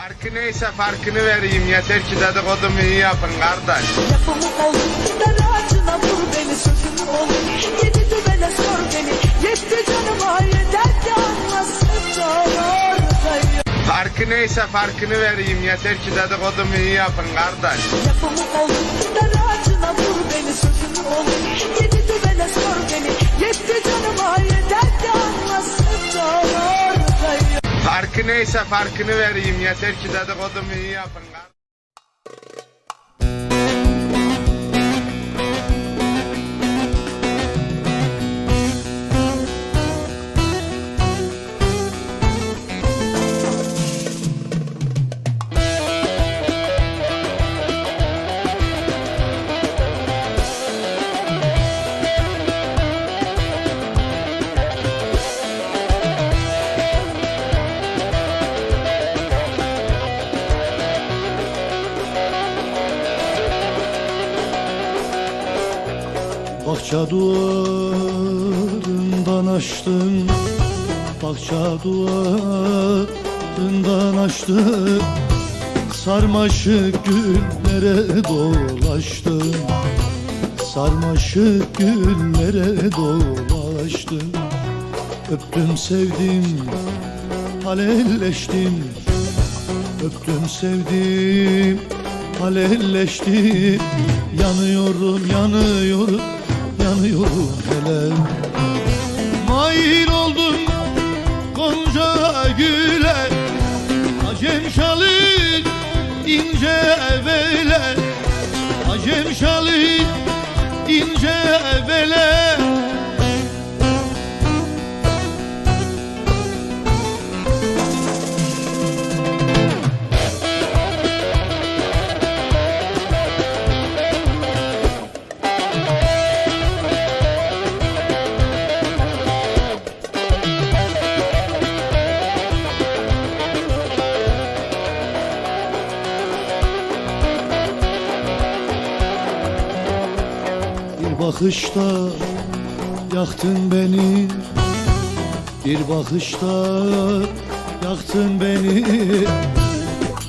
Farkı neyse farkını vereyim. Yeter ki dedikodumu iyi yapın kardeş. Lafımı olur dar ağacına vur beni sözümü olur Yedi düvele sor beni yetti canıma yeter ki anlasın Farkı neyse farkını vereyim. Yeter ki dedikodumu iyi yapın kardeş. Lafımı olur dar ağacına vur beni sözümü olur Farkı neyse farkını vereyim. Yeter ki dedikodumu iyi yapın Bahçe duvarından açtım Bahçe duvarından açtım. Sarmaşık güllere dolaştım Sarmaşık güllere dolaştım. Öptüm sevdim Halelleştim. Öptüm sevdim Halelleştim. Yanıyorum yanıyorum Yanıyorum hele. Mail oldum Gonca güle. Acem şalin ince vele. Acem şalin ince vele bakışta yaktın beni. Bir bakışta yaktın beni.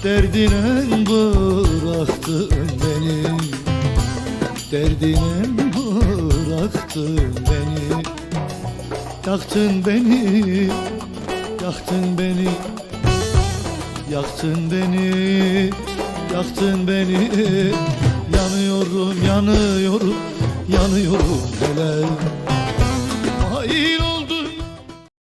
Derdine bıraktın beni. Derdine bıraktın beni. Yaktın beni Yaktın beni. Yaktın beni, yaktın beni. Yanıyorum, yanıyorum, yanıyorum hele